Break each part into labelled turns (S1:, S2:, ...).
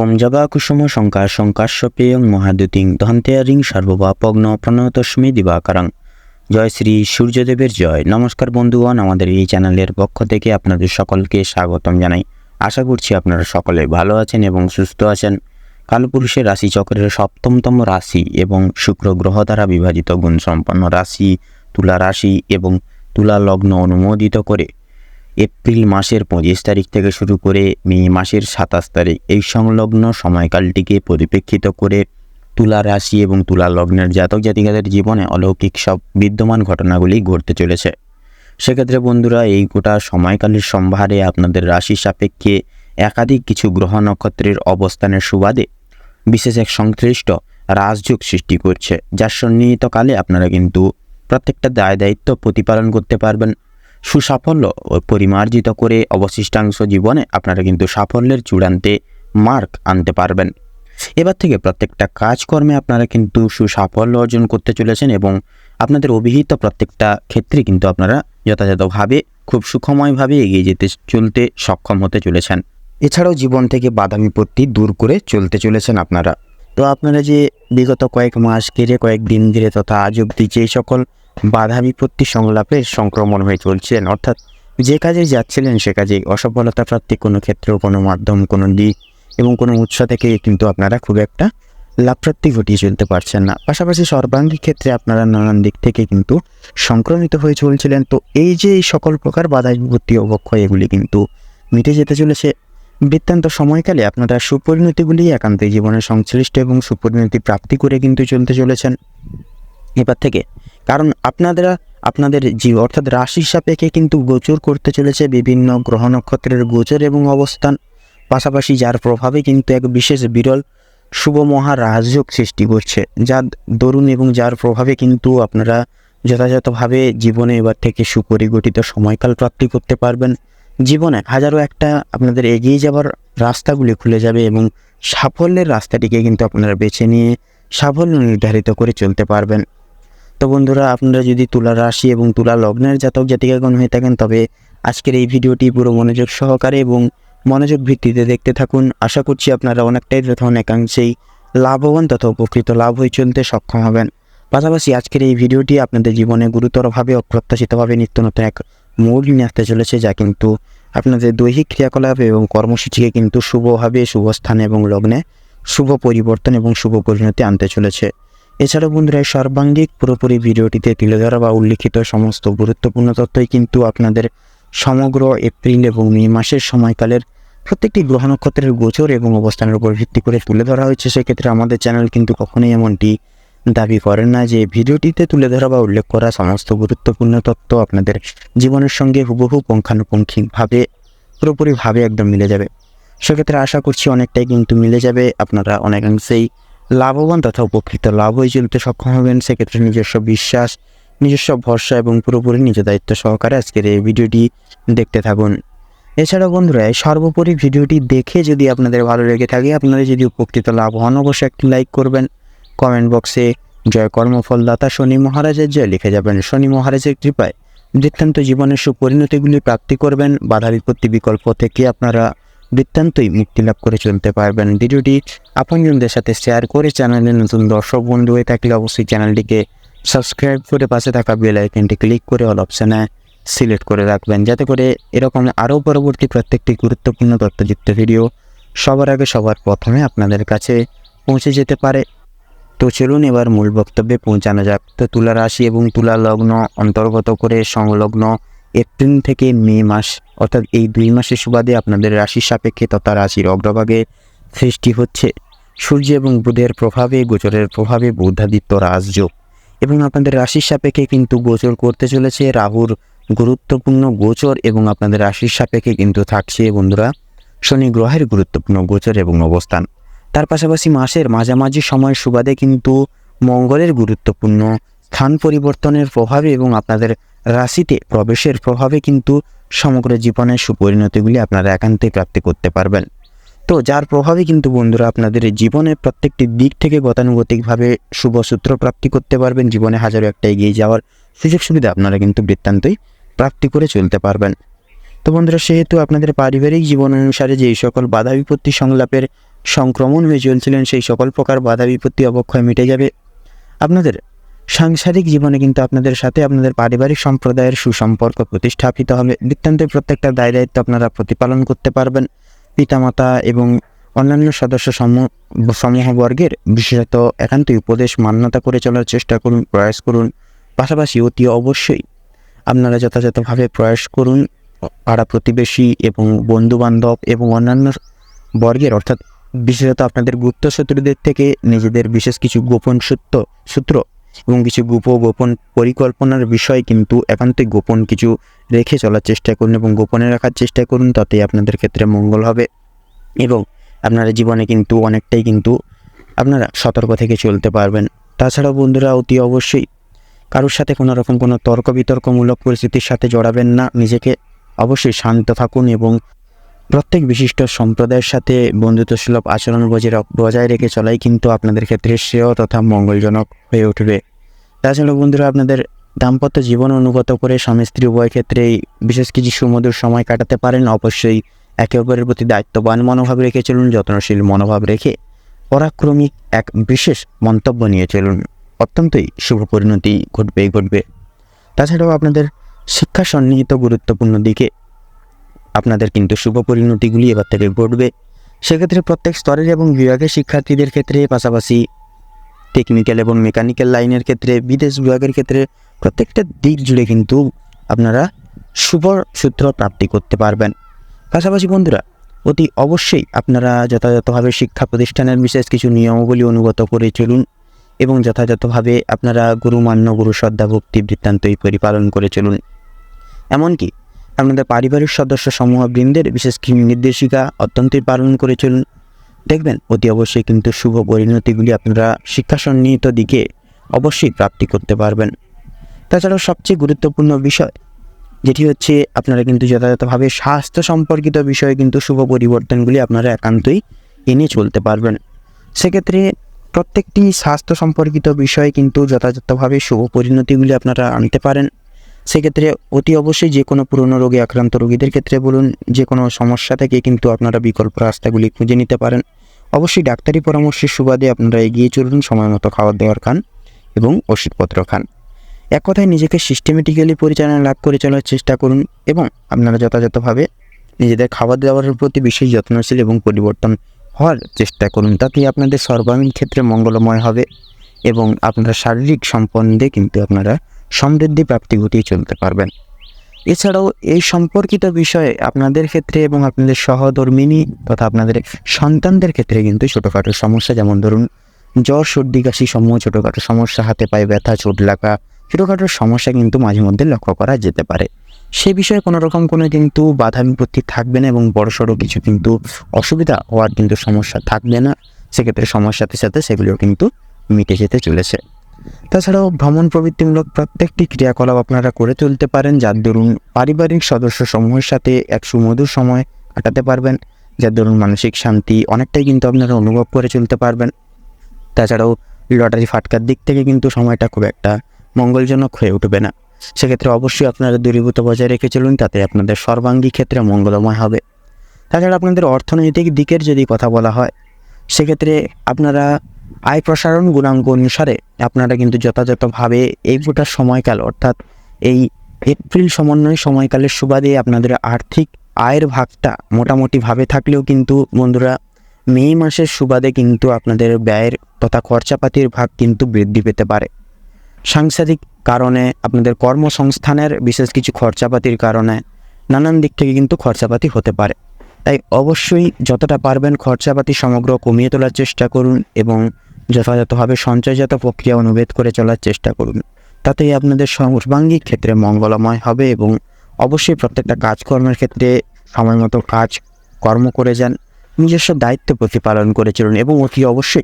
S1: ওম জবা কুসুম শঙ্কার শঙ্কাশ্যপেয়ং মহাদ্যুতিং ধন্তেয়ারিং সর্ববাপগ্ন প্রণতস্মি দিবাকারং। জয় শ্রী সূর্যদেবের জয়। নমস্কার বন্ধুগণ, আমাদের এই চ্যানেলের পক্ষ থেকে আপনাদের সকলকে স্বাগতম জানাই। আশা করছি আপনারা সকলে ভালো আছেন এবং সুস্থ আছেন। কালপুরুষের রাশি চক্রের সপ্তমতম রাশি এবং শুক্র গ্রহ দ্বারা বিভাজিত গুণসম্পন্ন রাশি, তুলা রাশি এবং তুলা লগ্ন অনুমোদিত করে এপ্রিল মাসের পঁচিশ তারিখ থেকে শুরু করে মে মাসের সাতাশ তারিখ এই সংলগ্ন সময়কালটিকে পরিপ্রেক্ষিত করে তুলা রাশি এবং তুলা লগ্নের জাতক জাতিকাদের জীবনে অলৌকিক সব বিদ্যমান ঘটনাগুলি ঘটতে চলেছে। সেক্ষেত্রে বন্ধুরা, এই গোটা সময়কালের সম্ভারে আপনাদের রাশি সাপেক্ষে একাধিক কিছু গ্রহ নক্ষত্রের অবস্থানের সুবাদে বিশেষ এক সংশ্লিষ্ট রাজযোগ সৃষ্টি করছে, যার সন্নিহিত কালে আপনারা কিন্তু প্রত্যেকটা দায় দায়িত্ব প্রতিপালন করতে পারবেন। সুসাফল্য পরিমার্জিত করে অবশিষ্টাংশ জীবনে আপনারা কিন্তু সাফল্যের চূড়ান্তে মার্ক আনতে পারবেন। এবার থেকে প্রত্যেকটা কাজকর্মে আপনারা কিন্তু সুসাফল্য অর্জন করতে চলেছেন এবং আপনাদের অভিহিত প্রত্যেকটা ক্ষেত্রে কিন্তু আপনারা যথাযথভাবে, খুব সুখময়ভাবে এগিয়ে যেতে চলতে সক্ষম হতে চলেছেন। এছাড়াও জীবন থেকে বাধা বিপত্তি দূর করে চলতে চলেছেন আপনারা। তো আপনারা যে বিগত কয়েক মাস ঘিরে কয়েক দিন ধীরে তথা আজ অব্দি যে সকল বাধা বিপত্তি সংলাপে সংক্রমণ হয়ে চলছেন। অর্থাৎ যে কাজে যাচ্ছিলেন সে কাজে অসফলতা প্রাপ্তি কোনো ক্ষেত্র কোনো মাধ্যম, কোনো দিক এবং কোনো উৎস থেকে কিন্তু আপনারা খুব একটা লাভপ্রাপ্তি ঘটিয়ে চলতে পারছেন না। পাশাপাশি সর্বাঙ্গীন ক্ষেত্রে আপনারা নানান দিক থেকে কিন্তু সংক্রমিত হয়ে চলছিলেন। তো এই যে এই সকল প্রকার বাধা বিপত্তি অবক্ষয়, এগুলি কিন্তু মিটে যেতে চলেছে। বৃত্তান্ত সময়কালে আপনারা সুপরিণতিগুলি একান্তই জীবনের সংশ্লিষ্ট এবং সুপরিণতি প্রাপ্তি করে কিন্তু চলতে চলেছেন। এবার থেকে। কারণ আপনারা আপনাদের জীব অর্থাৎ রাশি সাপেক্ষে কিন্তু গোচর করতে চলেছে বিভিন্ন গ্রহ নক্ষত্রের গোচর এবং অবস্থান। পাশাপাশি যার প্রভাবে কিন্তু এক বিশেষ বিরল শুভ মহা রাজযোগ সৃষ্টি করছে। যার দরুন এবং যার প্রভাবে কিন্তু আপনারা যথাযথভাবে জীবনে এবার থেকে সুপরিগঠিত সময়কাল প্রাপ্তি করতে পারবেন। জীবনে হাজারো একটা আপনাদের এগিয়ে যাওয়ার রাস্তাগুলি খুলে যাবে এবং সাফল্যের রাস্তাটিকে কিন্তু আপনারা বেছে নিয়ে সাফল্য নির্ধারিত করে চলতে পারবেন। তো বন্ধুরা, আপনারা যদি তুলা রাশি এবং তুলা লগ্নের জাতক জাতিকাগণ হয়ে থাকেন, তবে আজকের এই ভিডিওটি পুরো মনোযোগ সহকারে এবং মনোযোগ ভিত্তিতে দেখতে থাকুন। আশা করছি আপনারা অনেকটাই তথা অনেকাংশেই লাভবান তথা উপকৃত লাভ হয়ে চলতে সক্ষম হবেন। পাশাপাশি আজকের এই ভিডিওটি আপনাদের জীবনে গুরুতরভাবে অপ্রত্যাশিতভাবে নিত্য নতুন এক মোড় নিয়ে আসতে চলেছে, যা কিন্তু আপনাদের দৈহিক ক্রিয়াকলাপ এবং কর্মসূচিকে কিন্তু শুভভাবে, শুভ স্থানে এবং লগ্নে শুভ পরিবর্তন এবং শুভ পরিণতি আনতে চলেছে। এছাড়াও বন্ধুরা সর্বাঙ্গিক পুরোপুরি ভিডিওটিতে তুলে ধরা বা উল্লিখিত সমস্ত গুরুত্বপূর্ণ তথ্যই কিন্তু আপনাদের সমগ্র এপ্রিল এবং মে মাসের সময়কালের প্রত্যেকটি গ্রহ নক্ষত্রের গোচর এবং অবস্থানের উপর ভিত্তি করে তুলে ধরা হয়েছে। সেক্ষেত্রে আমাদের চ্যানেল কিন্তু কখনোই এমনটি দাবি করেন না যে ভিডিওটিতে তুলে ধরা বা উল্লেখ করা সমস্ত গুরুত্বপূর্ণ তথ্য আপনাদের জীবনের সঙ্গে হুবহু পুঙ্খানুপুঙ্খিকভাবে, পুরোপুরিভাবে একদম মিলে যাবে। সেক্ষেত্রে আশা করছি অনেকটাই কিন্তু মিলে যাবে। আপনারা অনেকাংশেই লাভবান তথা উপকৃত। লাভ হয়ে চলতে সক্ষম হবেন, সেক্ষেত্রে নিজস্ব বিশ্বাস, নিজস্ব ভরসা এবং পুরোপুরি নিজ দায়িত্ব সহকারে আজকের এই ভিডিওটি দেখতে থাকুন। এছাড়া বন্ধুরা সর্বোপরি ভিডিওটি দেখে যদি আপনাদের ভালো লেগে থাকে, আপনারা যদি উপকৃত লাভ হন, অবশ্যই একটি লাইক করবেন। কমেন্ট বক্সে জয় কর্মফলদাতা শনি মহারাজের জয় লিখে যাবেন। শনি মহারাজের কৃপায় বৃত্তান্ত জীবনের সুপরিণতিগুলি প্রাপ্তি করবেন। বাধা বিপত্তি বিকল্প থেকে আপনারা বৃত্তান্তই মুক্তি লাভ করে চলতে পারবেন। ভিডিওটি আপনজনদের সাথে শেয়ার করে চ্যানেলে নতুন দর্শক বন্ধু হয়ে থাকলে অবশ্যই চ্যানেলটিকে সাবস্ক্রাইব করে পাশে থাকা বেল আইকনটি ক্লিক করে অল অপশানে সিলেক্ট করে রাখবেন। যাতে করে এরকম আরও পরবর্তী প্রত্যেকটি গুরুত্বপূর্ণ তথ্যযুক্ত ভিডিও সবার আগে সবার প্রথমে আপনাদের কাছে পৌঁছে যেতে পারে। তো চলুন এবার মূল বক্তব্যে পৌঁছানো যাক। তো তুলা রাশি এবং তুলা লগ্ন অন্তর্গত করে সংলগ্ন এপ্রিল থেকে মে মাস, অর্থাৎ এই দুই মাসের সুবাদে আপনাদের রাশির সাপেক্ষে তথা রাশির অগ্রভাগে সৃষ্টি হচ্ছে। সূর্য এবং বুধের প্রভাবে, গোচরের প্রভাবে বুধাদিত্য রাজযোগ। এবং আপনাদের রাশির সাপেক্ষে কিন্তু গোচর করতে চলেছে রাহুর গুরুত্বপূর্ণ গোচর এবং আপনাদের রাশির সাপেক্ষে কিন্তু থাকছে বন্ধুরা শনি গ্রহের গুরুত্বপূর্ণ গোচর এবং অবস্থান। তার পাশাপাশি মাসের মাঝামাঝি সময় সুবাদে কিন্তু মঙ্গলের গুরুত্বপূর্ণ স্থান পরিবর্তনের প্রভাবে এবং আপনাদের রাশিতে প্রবেশের প্রভাবে কিন্তু সমগ্র জীবনের সুপরিণতিগুলি আপনারা একান্তে প্রাপ্তি করতে পারবেন। তো যার প্রভাবে কিন্তু বন্ধুরা আপনাদের জীবনের প্রত্যেকটি দিক থেকে গতানুগতিকভাবে শুভ সূত্র প্রাপ্তি করতে পারবেন, জীবনে হাজারো একটা এগিয়ে যাওয়ার সুযোগ সুবিধা আপনারা কিন্তু বৃত্তান্তই প্রাপ্তি করে চলতে পারবেন। তো বন্ধুরা, সেহেতু আপনাদের পারিবারিক জীবন অনুসারে যেই সকল বাধা বিপত্তি সংলাপের সংক্রমণ হয়ে চলছিলেন, সেই সকল প্রকার বাধা বিপত্তি অবক্ষয় মিটে যাবে। আপনাদের সাংসারিক জীবনে কিন্তু আপনাদের সাথে আপনাদের পারিবারিক সম্প্রদায়ের সুসম্পর্ক প্রতিষ্ঠাপিত হবে। বৃত্তান্তের প্রত্যেকটা দায় দায়িত্ব আপনারা প্রতিপালন করতে পারবেন। পিতামাতা এবং অন্যান্য সদস্য সমূহ সমূহবর্গের বিশেষত একান্তই উপদেশ মান্যতা করে চলার চেষ্টা করুন, প্রয়াস করুন। পাশাপাশি অতি অবশ্যই আপনারা যথাযথভাবে প্রয়াস করুন। পাড়া প্রতিবেশী এবং বন্ধুবান্ধব এবং অন্যান্য বর্গের, অর্থাৎ বিশেষত আপনাদের গুপ্ত শত্রুদের থেকে নিজেদের বিশেষ কিছু গোপন সূত্র সূত্র এবং কিছু গোপ গোপন পরিকল্পনার বিষয় কিন্তু একান্তই গোপন কিছু রেখে চলার চেষ্টা করুন এবং গোপনে রাখার চেষ্টা করুন তাতে আপনাদের ক্ষেত্রে মঙ্গল হবে। এবং আপনারা জীবনে কিন্তু অনেকটাই কিন্তু আপনারা সতর্ক থেকে চলতে পারবেন। তাছাড়াও বন্ধুরা, অতি অবশ্যই কারোর সাথে কোনো রকম কোনো তর্ক বিতর্কমূলক পরিস্থিতির সাথে জড়াবেন না। নিজেকে অবশ্যই শান্ত থাকুন এবং প্রত্যেক বিশিষ্ট সম্প্রদায়ের সাথে বন্ধুত্বসুলভ আচরণ বজায় বজায় রেখে চলাই কিন্তু আপনাদের ক্ষেত্রে শ্রেয় তথা মঙ্গলজনক হয়ে উঠবে। তাছাড়া বন্ধুরা, আপনাদের দাম্পত্য জীবন অনুগত করে স্বামী স্ত্রী উভয় ক্ষেত্রেই বিশেষ কিছু সুমধুর সময় কাটাতে পারেন। অবশ্যই একে অপরের প্রতি দায়িত্ববান মনোভাব রেখে চলুন, যত্নশীল মনোভাব রেখে পরাক্রমিক এক বিশেষ মন্তব্য নিয়ে চলুন। অত্যন্তই শুভ পরিণতি ঘটবেই ঘটবে। তাছাড়াও আপনাদের শিক্ষা সন্নিহিত গুরুত্বপূর্ণ দিকে আপনাদের কিন্তু শুভ পরিণতিগুলি এবার থেকে ঘটবে। সেক্ষেত্রে প্রত্যেক স্তরের এবং বিভাগের শিক্ষার্থীদের ক্ষেত্রে, পাশাপাশি টেকনিক্যাল এবং মেকানিক্যাল লাইনের ক্ষেত্রে, বিদেশ বিভাগের ক্ষেত্রে প্রত্যেকটা দিক জুড়ে কিন্তু আপনারা শুভ সূত্র প্রাপ্তি করতে পারবেন। পাশাপাশি বন্ধুরা, অতি অবশ্যই আপনারা যথাযথভাবে শিক্ষা প্রতিষ্ঠানের বিশেষ কিছু নিয়মাবলী অনুগত করে চলুন এবং যথাযথভাবে আপনারা গুরুমান্য গুরু শ্রদ্ধা ভক্তি বৃত্তান্তই পরিপালন করে চলুন। এমনকি আপনাদের পারিবারিক সদস্য সমূহ বৃন্দের বিশেষ কিছু নির্দেশিকা অত্যন্তই পালন করে চলুন। দেখবেন, অতি অবশ্যই কিন্তু শুভ পরিণতিগুলি আপনারা শিক্ষা সন্নিহিত দিকে অবশ্যই প্রাপ্তি করতে পারবেন। তাছাড়াও সবচেয়ে গুরুত্বপূর্ণ বিষয়, যেটি হচ্ছে আপনারা কিন্তু যথাযথভাবে স্বাস্থ্য সম্পর্কিত বিষয়ে কিন্তু শুভ পরিবর্তনগুলি আপনারা একান্তই এনে চলতে পারবেন। সেক্ষেত্রে প্রত্যেকটি স্বাস্থ্য সম্পর্কিত বিষয়ে কিন্তু যথাযথভাবে শুভ পরিণতিগুলি আপনারা আনতে পারেন। সেক্ষেত্রে অতি অবশ্যই যে কোনো পুরনো রোগে আক্রান্ত রোগীদের ক্ষেত্রে বলুন, যে কোনো সমস্যা থেকে কিন্তু আপনারা বিকল্প রাস্তাগুলি খুঁজে নিতে পারেন। অবশ্যই ডাক্তারি পরামর্শের সুবাদে আপনারা এগিয়ে চলুন, সময় মতো খাবার দাবার খান এবং ওষুধপত্র খান। এক কথায় নিজেকে সিস্টেমেটিক্যালি পরিচালনা লাভ করে চলার চেষ্টা করুন এবং আপনারা যথাযথভাবে নিজেদের খাবার দাবারের প্রতি বিশেষ যত্নশীল এবং পরিবর্তন হওয়ার চেষ্টা করুন। তাতে আপনাদের সর্বাঙ্গীন ক্ষেত্রে মঙ্গলময় হবে এবং আপনারা শারীরিক সম্পন্দে কিন্তু আপনারা সমৃদ্ধি প্রাপ্তি ঘটিয়ে চলতে পারবেন। এছাড়াও এই সম্পর্কিত বিষয়ে আপনাদের ক্ষেত্রে এবং আপনাদের সহধর্মিনী তথা আপনাদের সন্তানদের ক্ষেত্রে কিন্তু ছোটোখাটো সমস্যা, যেমন ধরুন জ্বর, সর্দি, কাশি সমূহ ছোটোখাটো সমস্যা, হাতে পায়ে ব্যথা, চোট লাগা, ছোটোখাটো সমস্যা কিন্তু মাঝে মধ্যে লক্ষ্য করা যেতে পারে। সে বিষয়ে কোনো রকম কোনো কিন্তু বাধা বিপত্তি থাকবে না এবং বড়সড় কিছু কিন্তু অসুবিধা হওয়ার কিন্তু সমস্যা থাকবে না। সেক্ষেত্রে সময়ের সাথে সাথে সেগুলিও কিন্তু মিটে যেতে চলেছে। তাছাড়াও ভ্রমণ প্রবৃত্তিমূলক প্রত্যেকটি ক্রিয়াকলাপ আপনারা করে তুলতে পারেন যার দরুন পারিবারিক সদস্য সমূহের সাথে এক সুমধুর সময় কাটাতে পারবেন যার দরুন মানসিক শান্তি অনেকটাই কিন্তু আপনারা অনুভব করে চলতে পারবেন। তাছাড়াও লটারি ফাটকার দিক থেকে কিন্তু সময়টা খুব একটা মঙ্গলজনক হয়ে উঠবে না। সেক্ষেত্রে অবশ্যই আপনারা দূরীভূত বজায় রেখে চলুন, তাতে আপনাদের সর্বাঙ্গী ক্ষেত্রে মঙ্গলময় হবে। তাছাড়া আপনাদের অর্থনৈতিক দিকের যদি কথা বলা হয়, সেক্ষেত্রে আপনারা আয় প্রসারণ গুণাঙ্ক অনুসারে আপনারা কিন্তু যথাযথভাবে এই গোটা সময়কাল, অর্থাৎ এই এপ্রিল সমন্বয় সময়কালের সুবাদে আপনাদের আর্থিক আয়ের ভাগটা মোটামুটিভাবে থাকলেও কিন্তু বন্ধুরা, মে মাসের সুবাদে কিন্তু আপনাদের ব্যয়ের তথা খরচাপাতির ভাগ কিন্তু বৃদ্ধি পেতে পারে। সাংসারিক কারণে আপনাদের কর্মসংস্থানের বিশেষ কিছু খরচাপাতির কারণে নানান দিক থেকে কিন্তু খরচাপাতি হতে পারে। তাই অবশ্যই যতটা পারবেন খরচাপাতি সমগ্র কমিয়ে তোলার চেষ্টা করুন এবং যথাযথভাবে সঞ্চয়জাত প্রক্রিয়া অনুভেদ করে চলার চেষ্টা করুন। তাতেই আপনাদের সর্বাঙ্গিক ক্ষেত্রে মঙ্গলময় হবে এবং অবশ্যই প্রত্যেকটা কাজকর্মের ক্ষেত্রে সময় মতো কাজ, কর্ম করে যান, নিজস্ব দায়িত্ব প্রতিপালন করে চলুন এবং অতি অবশ্যই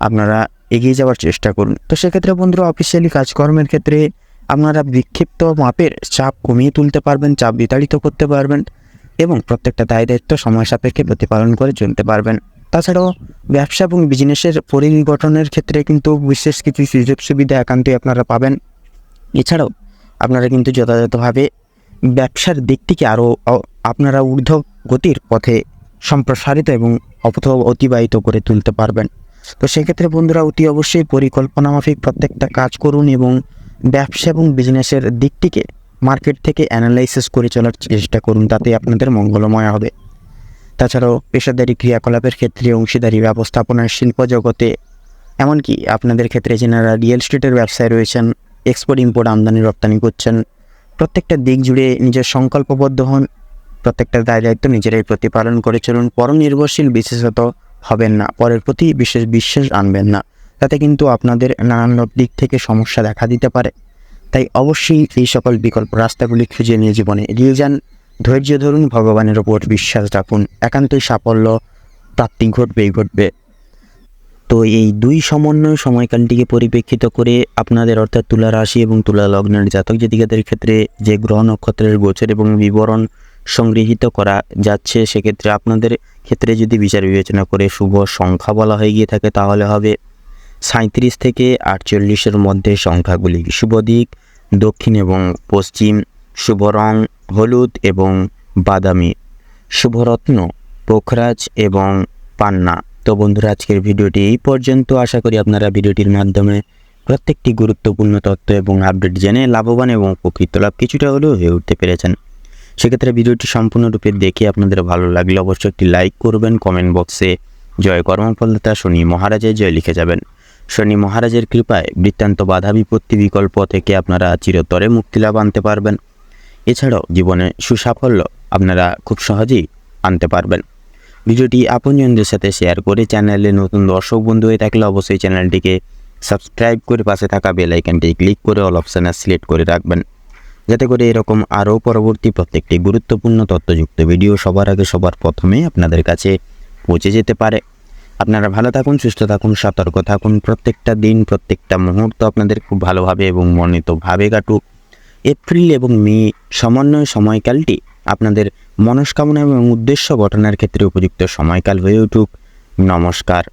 S1: আপনারা এগিয়ে যাওয়ার চেষ্টা করুন। তো সেক্ষেত্রে বন্ধুরা অফিসিয়ালি কাজকর্মের ক্ষেত্রে আপনারা বিক্ষিপ্ত মাপের চাপ কমিয়ে তুলতে পারবেন, চাপ বিতাড়িত করতে পারবেন এবং প্রত্যেকটা দায় দায়িত্ব সময় সাপেক্ষে প্রতিপালন করে চলতে পারবেন। তাছাড়াও ব্যবসা এবং বিজনেসের পরিগঠনের ক্ষেত্রে কিন্তু বিশেষ কিছু সুযোগ সুবিধা একান্তই আপনারা পাবেন। এছাড়াও আপনারা কিন্তু যথাযথভাবে ব্যবসার দিক থেকে আরও আপনারা ঊর্ধ্ব গতির পথে সম্প্রসারিত এবং অপথ অতিবাহিত করে তুলতে পারবেন। তো সেক্ষেত্রে বন্ধুরা অতি অবশ্যই পরিকল্পনা মাফিক প্রত্যেকটা কাজ করুন এবং ব্যবসা এবং বিজনেসের দিকটিকে মার্কেট থেকে অ্যানালাইসিস করে চলার চেষ্টা করুন তাতে আপনাদের মঙ্গলময় হবে। তাছাড়াও পেশাদারি ক্রিয়াকলাপের ক্ষেত্রে অংশীদারি ব্যবস্থাপনার শিল্প জগতে, এমনকি আপনাদের ক্ষেত্রে যেনারা রিয়েল এস্টেটের ব্যবসায় রয়েছেন এক্সপোর্ট ইম্পোর্ট আমদানি রপ্তানি করছেন, প্রত্যেকটা দিক জুড়ে নিজের সংকল্পবদ্ধ হন, প্রত্যেকটা দায় দায়িত্ব নিজেরাই প্রতিপালন করে চলুন পরম নির্ভরশীল বিশেষত হবেন না, পরের প্রতি বিশেষ বিশ্বাস আনবেন না, তাতে কিন্তু আপনাদের নানান দিক থেকে সমস্যা দেখা দিতে পারে। তাই অবশ্যই এই সকল বিকল্প রাস্তাগুলি খুঁজে নিয়ে জীবনে এগিয়ে যান ধৈর্য ধরুন, ভগবানের ওপর বিশ্বাস রাখুন, একান্তই সাফল্য প্রাপ্তি ঘটবেই ঘটবে। তো এই দুই সমন্বয় সময়কালটিকে পরিপ্রেক্ষিত করে আপনাদের অর্থাৎ তুলা রাশি এবং তুলা লগ্নের জাতক জাতিকাদের ক্ষেত্রে যে গ্রহ নক্ষত্রের গোচর এবং বিবরণ সংগৃহীত করা যাচ্ছে, সেক্ষেত্রে আপনাদের ক্ষেত্রে যদি বিচার বিবেচনা করে শুভ সংখ্যা বলা হয়ে গিয়ে থাকে, তাহলে হবে সাঁত্রিশ থেকে আটচল্লিশের মধ্যে সংখ্যাগুলি। শুভ দিক দক্ষিণ এবং পশ্চিম। শুভ রং হলুদ এবং বাদামি। শুভরত্ন, পোখরাজ এবং পান্না। তো বন্ধুরা, আজকের ভিডিওটি এই পর্যন্ত। আশা করি আপনারা ভিডিওটির মাধ্যমে প্রত্যেকটি গুরুত্বপূর্ণ তথ্য এবং আপডেট জেনে লাভবান এবং উপকৃত লাভ কিছুটা হলেও হয়ে উঠতে পেরেছেন। সেক্ষেত্রে ভিডিওটি সম্পূর্ণরূপে দেখে আপনাদের ভালো লাগলে অবশ্যই একটি লাইক করবেন। কমেন্ট বক্সে জয় কর্মফলতা শনি মহারাজের জয় লিখে যাবেন। শনি মহারাজের কৃপায় বৃত্তান্ত বাধা বিপত্তি বিকল্প থেকে আপনারা চিরতরে মুক্তিলাভ আনতে পারবেন। এছাড়াও জীবনে সুসাফল্য আপনারা খুব সহজেই আনতে পারবেন। ভিডিওটি আপনজনদের সাথে শেয়ার করে চ্যানেলে নতুন দর্শক বন্ধু হয়ে থাকলে অবশ্যই চ্যানেলটিকে সাবস্ক্রাইব করে পাশে থাকা বেল আইকনটি ক্লিক করে অল অপশানে সিলেক্ট করে রাখবেন। যাতে করে এরকম আরও পরবর্তী প্রত্যেকটি গুরুত্বপূর্ণ তথ্যযুক্ত ভিডিও সবার আগে সবার প্রথমে আপনাদের কাছে পৌঁছে যেতে পারে। আপনারা ভালো থাকুন, সুস্থ থাকুন, সতর্ক থাকুন। প্রত্যেকটা দিন, প্রত্যেকটা মুহূর্ত আপনাদের খুব ভালোভাবে এবং মনোনীতভাবে কাটুক। এপ্রিল এবং মে সমন্বয় সময়কালটি আপনাদের মনস্কামনা এবং উদ্দেশ্য গঠনের ক্ষেত্রে উপযুক্ত সময়কাল হয়ে উঠুক। নমস্কার।